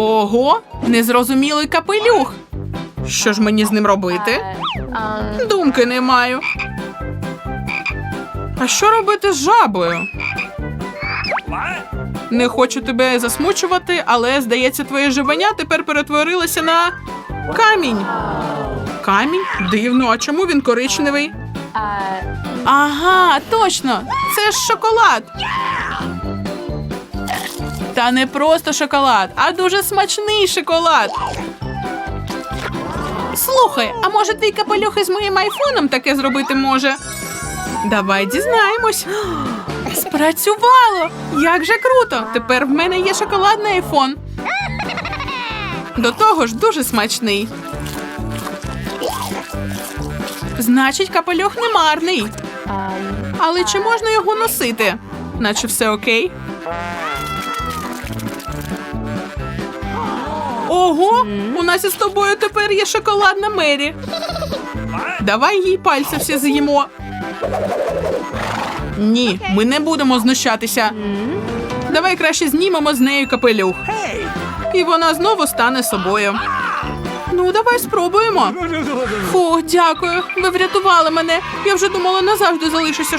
Ого, незрозумілий капелюх. Що ж мені з ним робити? Думки не маю. А що робити з жабою? Не хочу тебе засмучувати, але здається, твоє живання тепер перетворилося на камінь. Камінь? Дивно, а чому він коричневий? Ага, точно! Це ж шоколад. Та не просто шоколад, а дуже смачний шоколад. Слухай, а може твій капелюх із моїм айфоном таке зробити може? Давай дізнаємось. Спрацювало! Як же круто! Тепер в мене є шоколадний айфон. До того ж дуже смачний. Значить, капелюх не марний. Але чи можна його носити? Наче все окей. Ого, у нас із тобою тепер є шоколадна Мері. Давай їй пальці всі з'їмо. Ні, ми не будемо знущатися. Давай краще знімемо з нею капелюх. І вона знову стане собою. Ну, давай спробуємо. Фу, дякую. Ви врятували мене. Я вже думала назавжди залишуся